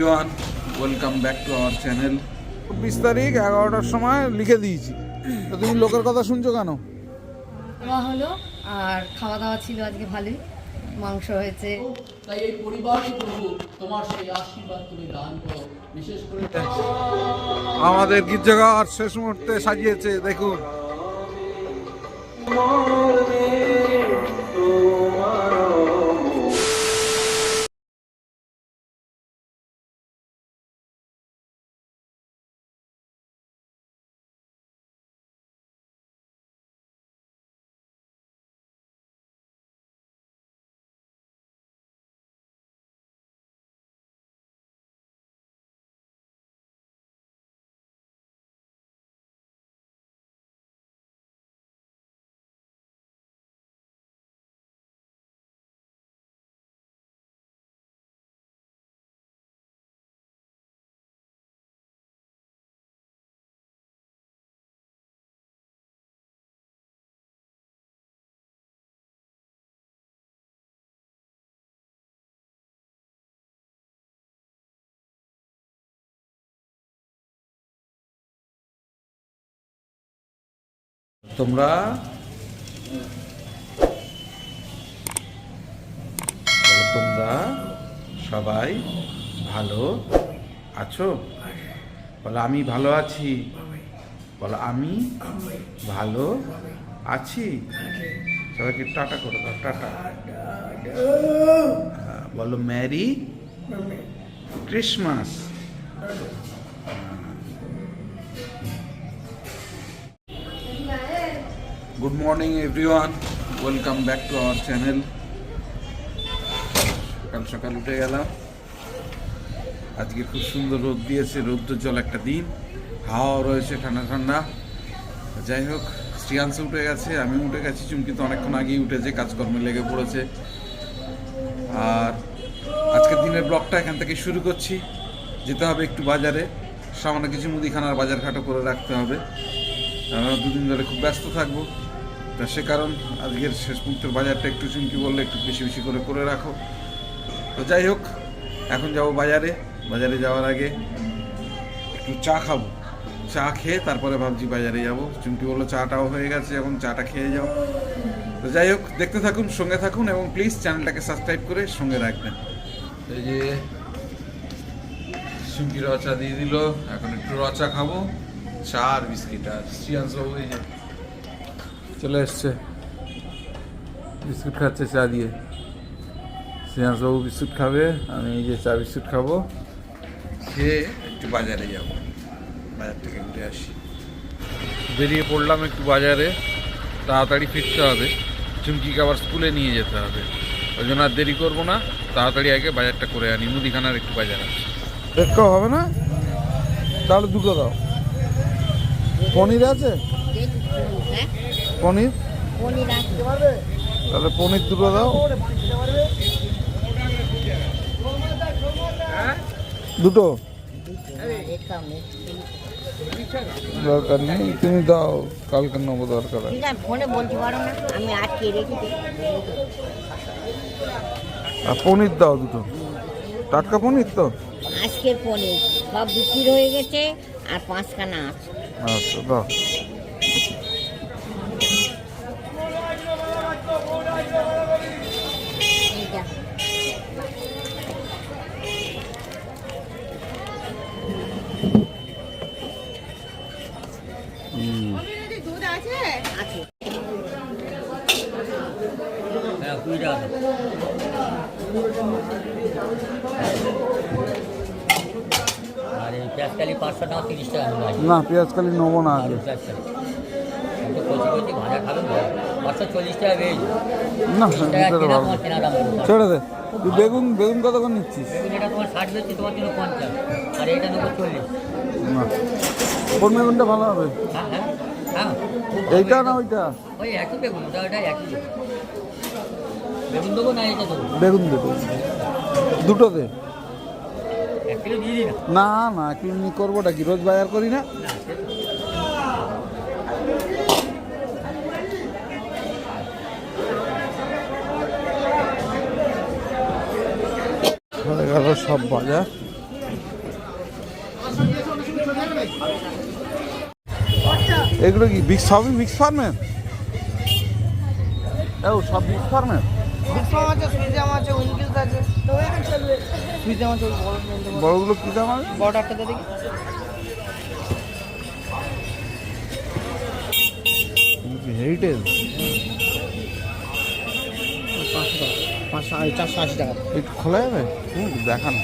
everyone welcome back to our channel. চব্বিশ তারিখ এগারোটার সময় লিখে দিয়েছি। তো তুমি লোকের কথা শুনছো কেন? খাওয়া হলো আর খাওয়া দাওয়া ছিল আজকে ভালোই। মাংস হয়েছে। তাই এই পরিবারই প্রভু তোমার সেই আশীর্বাদ তুমি দান করো। বিশেষ করে আমাদের গির্জাঘর শেষ মুহূর্তে সাজিয়েছে দেখুন। তোমরা তোমরা সবাই ভালো আছো? বলো আমি ভালো আছি। বলো আমি ভালো আছি। সবাইকে টাটা করে দাও টাটা। হ্যাঁ, বলো merry Christmas. Good morning everyone welcome back to our channel সকাল সকাল উঠে গেলাম। আজকে খুব সুন্দর রোদ দিয়েছে, রৌদ্র জল একটা দিন। হাওয়াও রয়েছে, ঠান্ডা ঠান্ডা। যাই হোক, শ্রিয়াংশ উঠে গেছে আমি উঠে গেছি। চুমকি তো অনেকক্ষণ আগেই উঠেছে, কাজকর্মে লেগে পড়েছে। আর আজকের দিনের ব্লগটা এখান থেকে শুরু করছি। যেতে হবে একটু বাজারে। সামান্য কিছু মুদিখানার বাজার ঘাটও করে রাখতে হবে। দুদিন ধরে খুব ব্যস্ত থাকব। তা সে কারণ আজকের শেষ মুহূর্তের বাজারটা একটু চুমকি বললে একটু বেশি বেশি করে করে রাখো। তো যাই হোক, এখন যাব বাজারে। বাজারে যাওয়ার আগে একটু চা খাব। চা খেয়ে তারপরে ভাবছি বাজারে যাব। চুমকি বলল চাটাও হয়ে গেছে, এখন চাটা খেয়ে যাও। তো যাই হোক, দেখতে থাকুন, সঙ্গে থাকুন এবং প্লিজ চ্যানেলটাকে সাবস্ক্রাইব করে সঙ্গে রাখবেন। এই যে চুমকি রচা দিয়ে দিল। এখন একটু রচা খাব। চা আর বিস্কিট আর শ্রিয়াংশ এই যে চলে এসছে। বিস্কুট খাচ্ছে চা দিয়ে। শ্রিয়াংশ বাবু বিস্কুট খাবে আমি এই যে চা বিস্কুট খাব। খেয়ে একটু বাজারে যাব। বাজার থেকে ঘুরে আসি। বেরিয়ে পড়লাম একটু বাজারে। তাড়াতাড়ি ফিরতে হবে। চুমকিকে আবার স্কুলে নিয়ে যেতে হবে। ওই জন্য আর দেরি করব না। তাড়াতাড়ি আগে বাজারটা করে আনি। মুদিখানার একটু বাজার আছে। হবে না? তাহলে দুটো দাও। পনির আছে? পনির? তাহলে পনির দুটো দাও। দুটো? দরকার নেই তুমি দাও। কালকে নেব দরকার আর পনির দাও দুটো। টাটকা পনির তো? আজকের পনির। সব বিক্রি হয়ে গেছে আর পাঁচখানা আছে। আচ্ছা দাও। কুড়ি টাকা আর এই পেঁয়াজকালি পাঁচশো টাকা তিরিশ টাকা। না পেঁয়াজ নেব না আগে পেঁয়াজকালি। কচি কচি ভাজা খাবেন পাঁচশো চল্লিশ টাকা বেশ না ছেড়ে দে। তুই বেগুন বেগুন কত করে নিচ্ছিস এটা তোমার ষাট বেশি তোমার জন্য পঞ্চাশ। আর এটা নেব চল্লিশ। না। কোন বেগুনটা ভালো হবে? হ্যাঁ হ্যাঁ। হ্যাঁ এইটা না ওইটা? ওই একই বেগুন ওটা ওটা একই। বেগুন। দেবো না এটা দেবো বেগুন দেবো দুটো দে এক কিলো দিয়ে দিই না? না না কিনি করবোটা কি? রোজ বাজার করি না? গেল সব বাজার। এগুলো কি বিগ সবই মিক্স ফার্মের ও সব মিক্স ফার্মের আছে সুইজাম আছে উইঙ্কিলস আছে। সুইজাম বড়গুলো কি দাম আছে? বড় একটা দেখি। হেরিটেজ পাঁচশো টাকা পাঁচশো আশি চারশো আশি টাকা একটু খোলা যাবে? হুম দেখান।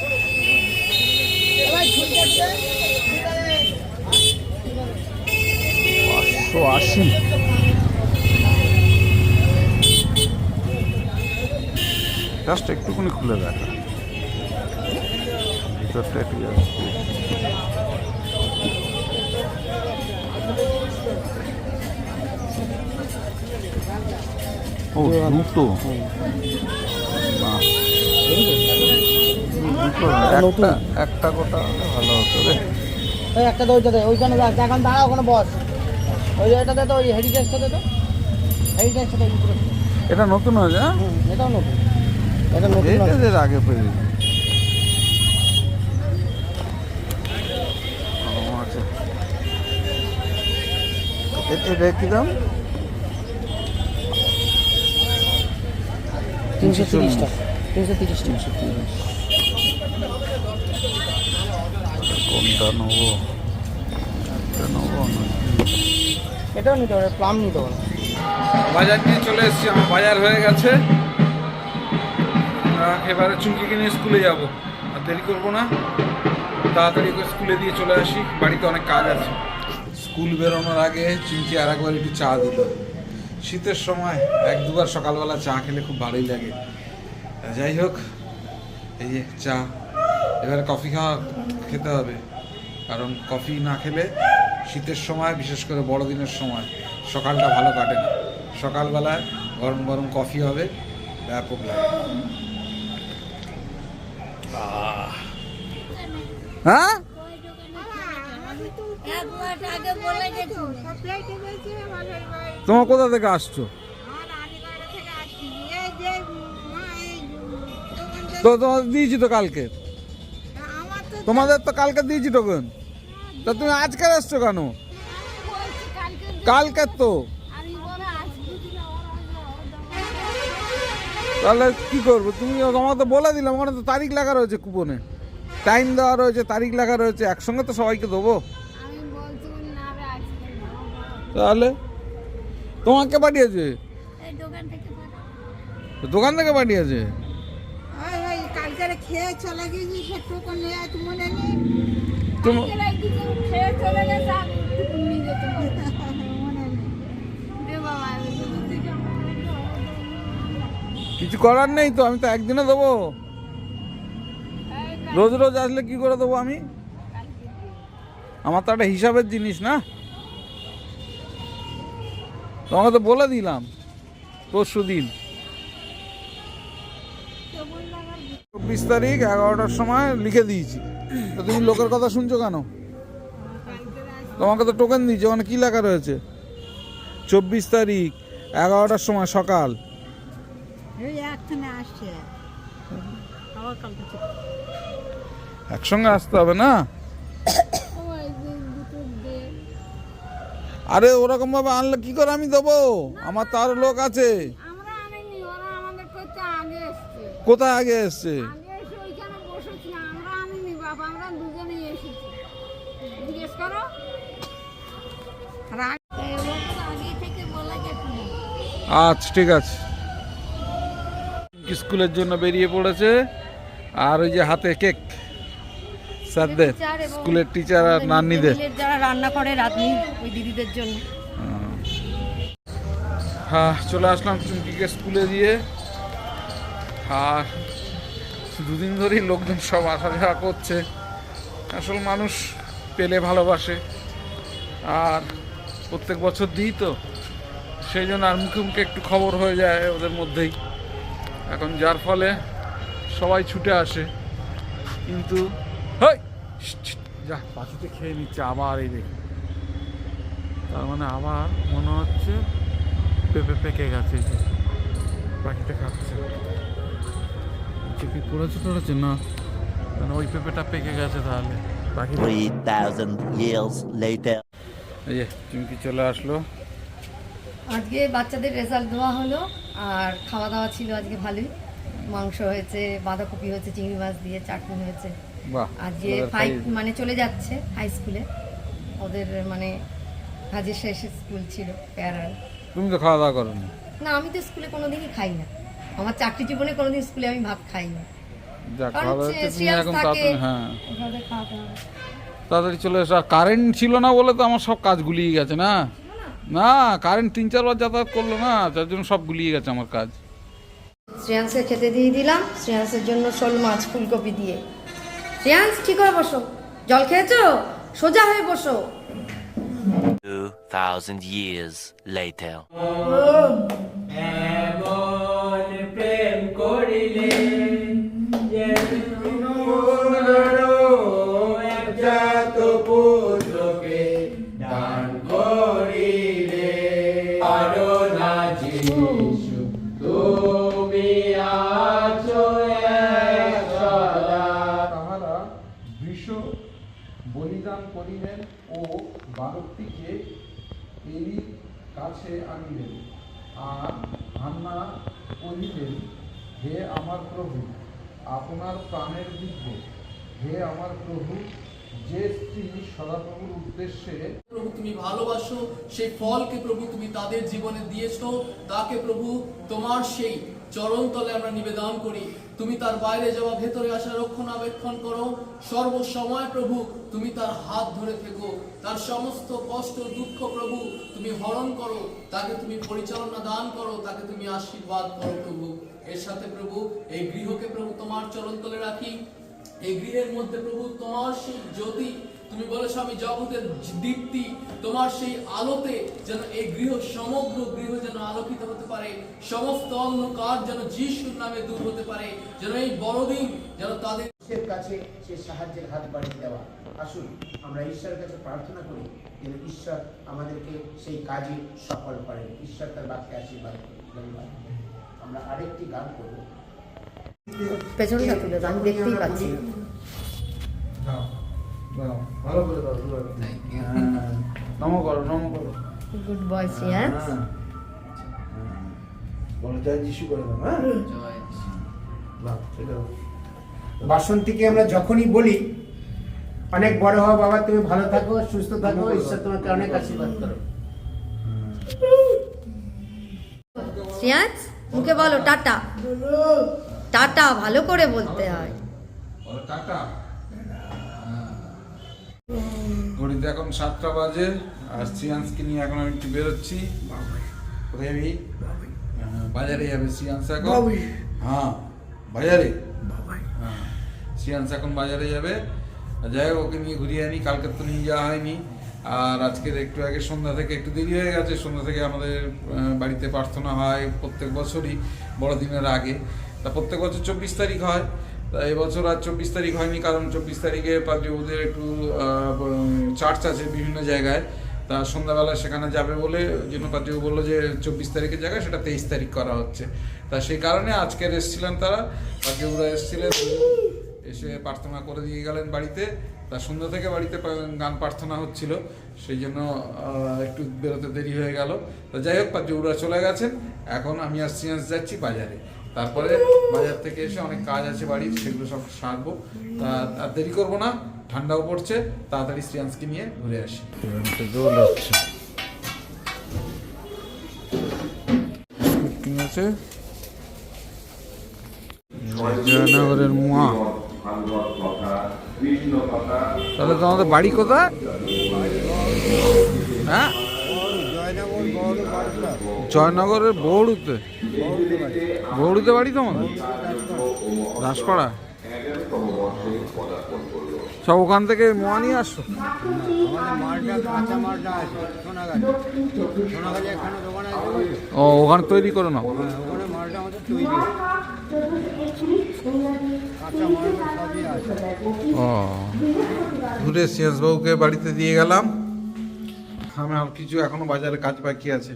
পাঁচশো আশি। জাস্ট একটুখানি খুলে দেখা। ভিতরটা একটু just ও দুটো একটা একটা গোটা ভালো হতো রে। ওই একটা তো ওইটাতে ওইখানে দেখ এখন দাঁড়া ওখানে বস। ওই এটাতে তো ওই হেরিটেজটাতে তো। হেরিটেজটাতে এটা নতুন হয়েছে হ্যাঁ? এটাও নতুন। এটা নতুন। এর আগে এটা কি দাম? তিনশো তিরিশ চল্লিশ। টাকা। তিনশো তিরিশ কোনটা নেব? এটা নেব এটাও নিতে পারে প্লাম নিতে পারে। বাজার নিয়ে চলে এসেছি আমার বাজার হয়ে গেছে। এবারে চুমকিকে কিনে স্কুলে যাব। আর দেরি করব না। তাড়াতাড়ি করে স্কুলে দিয়ে চলে আসি। বাড়িতে অনেক কাজ আছে। স্কুল বেরোনোর আগে চুমকি আর একবার একটু চা দিল। শীতের সময় এক দুবার সকালবেলা চা খেলে খুব ভালোই লাগে। যাই হোক, এই যে চা। এবারে কফি খাওয়া খেতে হবে। কারণ কফি না খেলে শীতের সময়, বিশেষ করে বড়দিনের সময়, সকালটা ভালো কাটে না। সকালবেলায় গরম গরম কফি হবে। ব্যাপক লাগে। হ্যাঁ তোমার কোথা থেকে আসছো? তো তোমাদের দিয়েছি তো কালকে। তোমাদের তো কালকে দিয়েছি টোকেন তা তুমি আজকে আসছো কেন? কালকে তো। তাহলে কি করব? তুমি তোমাকে তো বলে দিলাম ওখানে তো তারিখ লেখা রয়েছে কুপনে। টাইম দেওয়া রয়েছে তারিখ লেখা রয়েছে একসঙ্গে তো সবাইকে দেবো। তাহলে? তোমাকে পাঠিয়েছে? দোকান থেকে পাঠিয়েছে? ওই কিছু করার নেই তো, আমি তো একদিনে দেবো। রোজ রোজ আসলে কি করে দেবো আমি? আমার তো একটা হিসাবের জিনিস না। তোমাকে তো বলে দিলাম, পরশু দিন। চব্বিশ তারিখ, এগারোটার সময় লিখে দিয়েছি। তো তুমি লোকের কথা শুনছো কেন? তোমাকে তো টোকেন দিয়েছি, ওখানে কি লেখা রয়েছে? চব্বিশ তারিখ, এগারোটার সময় সকাল। একখানে আসছে। একসঙ্গে আসতে হবে না? আরে ওরকম ভাবে আনলে কি করে আমি দেবো? আমার তো আরও লোক আছে। আমরা আনিনি ওরা আমাদের করতে আগে এসছে। কোথায় আগে এসছে? আগে এসে ওইখানে বসেছিল আমরা আনিনি বাবা আমরা দুজনেই এসেছি। জিজ্ঞেস করো। আর আগে- আগে থেকে বলে গেছি। আচ্ছা ঠিক আছে। স্কুলের জন্য বেরিয়ে পড়েছে। আর ওই যে হাতে কেক স্যারদের স্কুলের টিচার আর নান্নিদের মিলের যারা রান্না করে রাঁধুনি ওই দিদিদের জন্য। হ্যাঁ চলে আসলাম চুমকিকে স্কুলে দিয়ে। আর দুদিন ধরেই লোকজন সব আসা যাওয়া করছে। আসল মানুষ পেলে ভালোবাসে। আর প্রত্যেক বছর দিই তো। সেই জন্য আর মুখে মুখে একটু খবর হয়ে যায় ওদের মধ্যেই। এখন যার ফলে সবাই ছুটে আসে। কিন্তু যা পাখিতে খেয়ে নিচ্ছে আবার এই দেখি তার মানে আবার মনে হচ্ছে পেঁপে পেকে গেছে যে। পাখিটা খাচ্ছে। কি পড়েছে টড়েছে না? মানে ওই পেঁপেটা পেকে গেছে তাহলে। পাখি 3,000 years later. এই চলে আসলো? আজকে বাচ্চাদের রেজাল্ট দেওয়া হলো। আর খাওয়া দাওয়া ছিল আজকে ভালোই। মাংস হয়েছে বাঁধাকপি হয়েছে চিংড়ি মাছ দিয়ে চাটনি হয়েছে। আজকে ওদের ফাইভ মানে চলে যাচ্ছে হাই স্কুলে ওদের মানে কাজের শেষ স্কুল ছিল প্যারার তুমি তো খাওয়া দাওয়া করো না আমি তো স্কুলে কোনোদিনই খাই না। আমার চাকরি জীবনে কোনোদিন স্কুলে আমি ভাত খাই না। যা হ্যাঁ। তাড়াতাড়ি চলে এসো। কারেন্ট ছিল না বলে তো আমার সব কাজ গুলিয়ে গেছে না? না কারেন্ট তিন চারবার যাতায়াত করল না যার জন্য সব গুলিয়ে গেছে আমার কাজ। শ্রেয়াংসকে খেতে দিয়ে দিলাম শ্রেয়াংসের জন্য শোল মাছ ফুলকপি দিয়ে। শ্রেয়াংস ঠিক হয়ে বসো? জল খেয়েছো? সোজা হয়ে বসো। 2,000 years later. কহিলেন হে আমার প্রভু, আপনার প্রাণের দিব্য হে আমার প্রভু, যে স্ত্রী সদাপ্রভুর উদ্দেশ্যে প্রভু, তুমি ভালোবাসো, সেই ফলকে প্রভু তুমি তাদের জীবনে দিয়েছ। তাকে প্রভু, তোমার সেই চরণ তলে আমরা নিবেদন করি। তুমি তার বাইরে যাওয়া, ভেতরে আসা, রক্ষণাবেক্ষণ করো। সর্বসময় প্রভু, তুমি তার হাত ধরে থেকো। তার সমস্ত কষ্ট, দুঃখ প্রভু, তুমি হরণ করো। তাকে তুমি পরিচালনা দান করো। তাকে তুমি আশীর্বাদ করো প্রভু। এর সাথে প্রভু, এই গৃহকে প্রভু তোমার চরণ তলে রাখি। এই গৃহের মধ্যে প্রভু তোমার সেই জ্যোতি তুমি বলেছ আমি জগতের দীপ্তি তোমার সেই আলোতে যেন এই গৃহ সমগ্র গৃহ যেন আলোকিত হতে পারে সমস্ত অন্ধকার যেন যিশুর নামে দূর হতে পারে যেন এই বড়দিন যেন তাদের কাছে সে সাহায্যের হাত বাড়িয়ে দেওয়া। আসুন আমরা ঈশ্বরের কাছে প্রার্থনা করি যেন ঈশ্বর আমাদেরকে সেই কাজে সফল করেন। ঈশ্বর তার বাক্যে আশীর্বাদ ধন্যবাদ। আমরা আরেকটি গান করব। পেছনটা তুলে আমি দেখতেই পাচ্ছি। ভালো করে দাও হ্যাঁ, নমো করো নমো করো। গুড বয় শ্রেয়াংস বলো জয় যিশু করে দাও হ্যাঁ? বাহ, বাসন্তীকে আমরা যখনই বলি অনেক বড় হও বাবা তুমি ভালো থাকো সুস্থ থাকো ঈশ্বর তোমাকে অনেক আশীর্বাদ করো শ্রেয়াংস মুখে বলো টাটা। টাটা ভালো করে বলতে হয়। টাটা। ঘড়িতে এখন সাতটা বাজে আর শ্রিয়াংসকে নিয়ে এখন আমি একটু বেরোচ্ছি। কোথায় যাবি বাজারে যাবে শ্রিয়াংস এখন? হ্যাঁ বাজারে? হ্যাঁ শ্রিয়াংস এখন বাজারে যাবে। যাই হোক ওকে নিয়ে ঘুরিয়ে আনি কালকে তো নিয়ে যাওয়া হয়নি। আর আজকের একটু আগে সন্ধ্যা থেকে একটু দেরি হয়ে গেছে সন্ধ্যা থেকে আমাদের বাড়িতে প্রার্থনা হয় প্রত্যেক বছরই বড়দিনের আগে। তা প্রত্যেক বছর চব্বিশ তারিখ হয়। তা এবছর আর চব্বিশ তারিখ হয়নি, কারণ চব্বিশ তারিখে পাদ্রী ওদের একটু চার্চ আছে বিভিন্ন জায়গায়। তা সন্ধ্যাবেলা সেখানে যাবে বলে জন্য পাদ্রীও বলল যে চব্বিশ তারিখের জায়গায় সেটা তেইশ তারিখ করা হচ্ছে। তা সেই কারণে আজকের এসেছিলেন তারা পাদ্রীরা এসেছিলেন, এসে প্রার্থনা করে দিয়ে গেলেন বাড়িতে। তা সন্ধ্যা থেকে বাড়িতে গান প্রার্থনা হচ্ছিল, সেই জন্য একটু বেরোতে দেরি হয়ে গেল। তা যাই হোক পাদ্রীরা চলে গেছেন, এখন আমি আর সিয়ান্স যাচ্ছি বাজারে। তারপরে বাজার থেকে এসে অনেক কাজ আছে বাড়ির সেগুলো সব সারবো। তা আর দেরি করব না ঠান্ডাও পড়ছে তাড়াতাড়ি শ্রিয়াংসকে নিয়ে ঘুরে আসি। জয়নগরের মুয়া। তাহলে তোমাদের বাড়ি কোথায়? হ্যাঁ? জয়নগরের বৌড়ুতে। বৌড়ুতে বাড়ি তোমাদের? দাসপাড়া সব ওখান থেকে মোয়া নিয়ে আসছো? ও, ওখানে তৈরি করো না ও ঘুরে সিয়াসবাবুকে বাড়িতে দিয়ে গেলাম। আমি আর কিছু এখনও বাজারে কাজ বাকি আছে।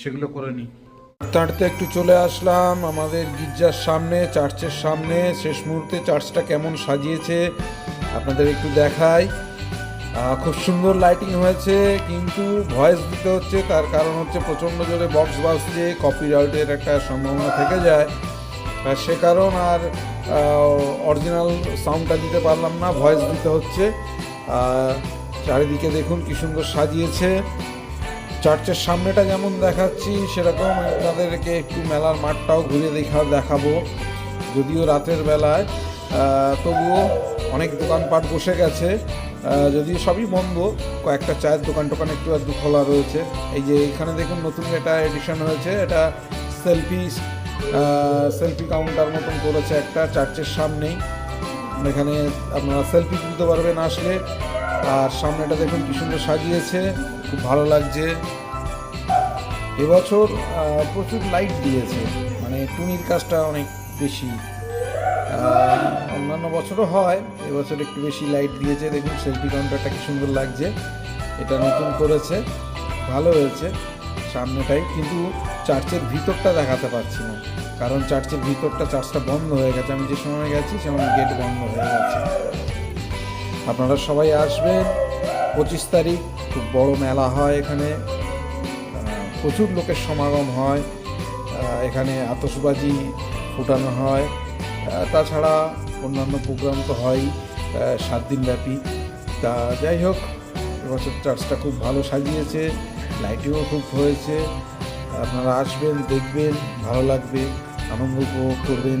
সেগুলো করে নিই তাড়তে একটু চলে আসলাম আমাদের গির্জার সামনে, চার্চের সামনে। শেষ মুহূর্তে চার্চটা কেমন সাজিয়েছে আপনাদের একটু দেখাই। খুব সুন্দর লাইটিং হয়েছে, কিন্তু ভয়েস দিতে হচ্ছে, তার কারণ হচ্ছে প্রচণ্ড জোরে বক্স বাজছে কপিরাইটের একটা সম্ভাবনা থেকে যায়। আর সে কারণ আর অরিজিনাল সাউন্ডটা দিতে পারলাম না ভয়েস দিতে হচ্ছে। চারিদিকে দেখুন কি সুন্দর সাজিয়েছে। চার্চের সামনেটা যেমন দেখাচ্ছি, সেরকম আপনাদেরকে একটু মেলার মাঠটাও ঘুরে দেখা দেখাবো। যদিও রাতের বেলায় তবুও অনেক দোকানপাট বসে গেছে। যদিও সবই বন্ধ, কয়েকটা চায়ের দোকান টোকান একটু আধটু খোলা রয়েছে। এই যে এখানে দেখুন নতুন এটা এডিশন হয়েছে, এটা সেলফি সেলফি কাউন্টার মতন করেছে একটা চার্চের সামনেই। এখানে আপনারা সেলফি তুলতে পারবেন আসলে। আর সামনেটা দেখুন কি সুন্দর সাজিয়েছে, খুব ভালো লাগছে। এবছর প্রচুর লাইট দিয়েছে মানে টুনির কাজটা অনেক বেশি। অন্যান্য বছরও হয়, এবছর একটু বেশি লাইট দিয়েছে, দেখুন সেলফি কাউন্টারটা কি সুন্দর লাগছে। এটা নতুন করেছে, ভালো হয়েছে, সামনেটাই কিন্তু চার্চের ভিতরটা দেখাতে পারছি না। কারণ চার্চের ভিতরটা চার্চটা বন্ধ হয়ে গেছে, আমি যে সময় গেছি সে সময় গেট বন্ধ হয়ে গেছে। আপনারা সবাই আসবেন। পঁচিশ তারিখ খুব বড় মেলা হয় এখানে। প্রচুর লোকের সমাগম হয়। এখানে আতসবাজি ফুটানো হয়। তাছাড়া অন্যান্য প্রোগ্রাম তো আহ, সাত দিন ব্যাপী। তা যাই হোক এবছর চার্চটা খুব ভালো সাজিয়েছে লাইটিংও খুব হয়েছে। আপনারা আসবেন দেখবেন ভালো লাগবে আনন্দ উপভোগ করবেন।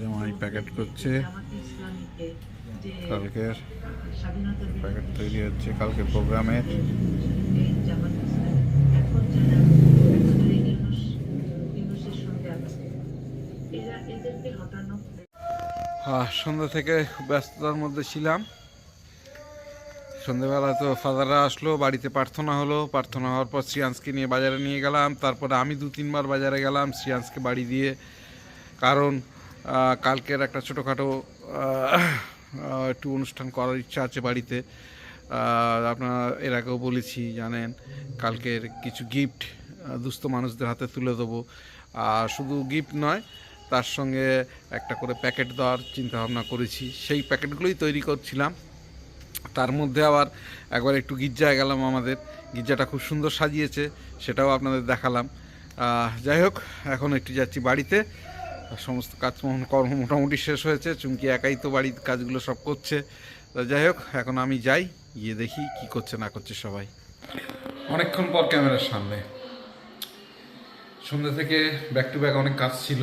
জামাই প্যাকেট করছে। কালকের প্যাকেট তৈরি হচ্ছে কালকে প্রোগ্রামের হ্যাঁ সন্ধ্যা থেকে ব্যস্ততার মধ্যে ছিলাম। সন্ধ্যেবেলা তো ফাদাররা আসলো, বাড়িতে প্রার্থনা হলো। প্রার্থনা হওয়ার পর শ্রিয়াংশকে নিয়ে বাজারে নিয়ে গেলাম। তারপরে আমি দু, তিনবার বাজারে গেলাম, শ্রিয়াংশকে বাড়ি দিয়ে। কারণ কালকের একটা ছোটোখাটো একটু অনুষ্ঠান করার ইচ্ছা আছে বাড়িতে। আপনারা এর আগেও বলেছি, জানেন, কালকের কিছু গিফট দুস্থ মানুষদের হাতে তুলে দেবো। আর শুধু গিফট নয়, তার সঙ্গে একটা করে প্যাকেট দেওয়ার চিন্তাভাবনা করেছি। সেই প্যাকেটগুলোই তৈরি করছিলাম। তার মধ্যে আবার একবার একটু গির্জায় গেলাম আমাদের। গির্জাটা খুব সুন্দর সাজিয়েছে, সেটাও আপনাদের দেখালাম। যাই হোক, এখন একটু যাচ্ছি বাড়িতে। সমস্ত কাজ কর্ম মোটামুটি শেষ হয়েছে, চুমকি একাই তো বাড়ির কাজগুলো সব করছে। তা যাই হোক, এখন আমি যাই, গিয়ে দেখি কি করছে না করছে সবাই। অনেকক্ষণ পর ক্যামেরার সামনে। সন্ধ্যা থেকে ব্যাক টু ব্যাক অনেক কাজ ছিল।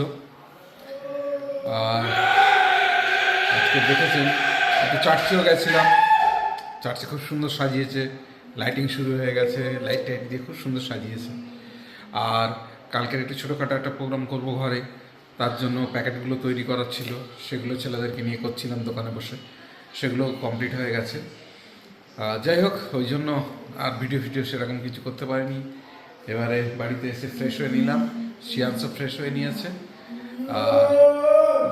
আর আজকে দেখেছেন, একটু চার্চেও গেছিলাম। চার্চে খুব সুন্দর সাজিয়েছে, লাইটিং শুরু হয়ে গেছে, লাইট টাইট দিয়ে খুব সুন্দর সাজিয়েছে। আর কালকের একটু ছোটোখাটো একটা প্রোগ্রাম করব ঘরে, তার জন্য প্যাকেটগুলো তৈরি করার ছিল, সেগুলো ছেলেদেরকে নিয়ে করছিলাম দোকানে বসে, সেগুলো কমপ্লিট হয়ে গেছে। যাই হোক, ওই জন্য আর ভিডিও ভিডিও সেরকম কিছু করতে পারিনি। এবারে বাড়িতে এসে ফ্রেশ হয়ে নিলাম শিয়াংসও ফ্রেশ হয়ে নিয়েছে।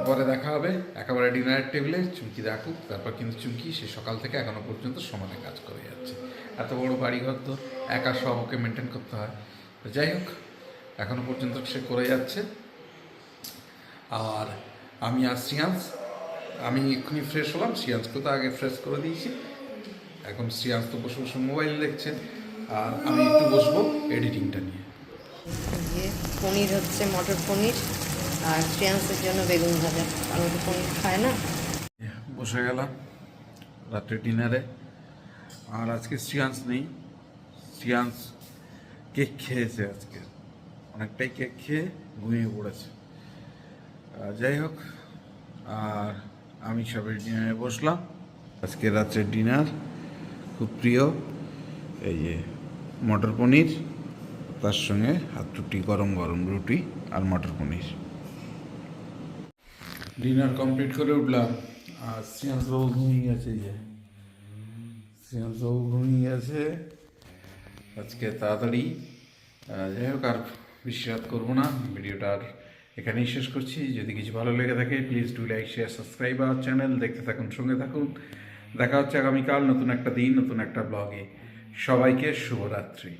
আর পরে দেখা হবে। একেবারে ডিনারের টেবিলে চুমকি দেখুক তারপর কিন্তু চুমকি সে সকাল থেকে এখনও পর্যন্ত সমানে কাজ করে যাচ্ছে। এত বড় বাড়িঘর তো একা সব ওকে মেনটেন করতে হয়। তো যাই হোক, এখনও পর্যন্ত সে করে যাচ্ছে। আর আমি আর শ্রিয়াংস আমি এক্ষুনি ফ্রেশ হলাম। শ্রিয়াংসকে তো আগে ফ্রেশ করে দিয়েছি। এখন শ্রিয়াংস তো বসে বসে মোবাইল দেখছে। আর আমি একটু বসবো এডিটিংটা নিয়ে। পনির হচ্ছে, মটর পনির। আর শ্রেয়াংসের জন্য বেগুন ভাজা। কারণ তো খায় না। বসে গেলাম রাত্রে ডিনারে। আর আজকে শ্রিয়াংস নেই। শ্রিয়াংস কেক খেয়েছে আজকে। অনেকটাই কেক খেয়ে ঘুমিয়ে পড়েছে। যাই হোক, আর আমি সবাই ডিনারে বসলাম। আজকে রাত্রের ডিনার খুব প্রিয়। এই যে মটর পনির, তার সঙ্গে হাত রুটি গরম গরম রুটি আর মটর পনির। ডিনার কমপ্লিট করে উঠলাম। আর শ্রিয়াংশবাবু ঘুমিয়ে গেছে যে। শ্রিয়াংশবাবু ঘুমিয়ে গেছে। আজকে তাড়াতাড়ি। যাই হোক, আর বেশি রাত করব না। ভিডিওটা আর এখানেই শেষ করছি। যদি কিছু ভালো লেগে থাকে please do like share subscribe our channel দেখতে থাকুন, সঙ্গে থাকুন। দেখা হচ্ছে আগামীকাল নতুন একটা দিন, নতুন একটা ব্লগে সবাইকে শুভরাত্রি।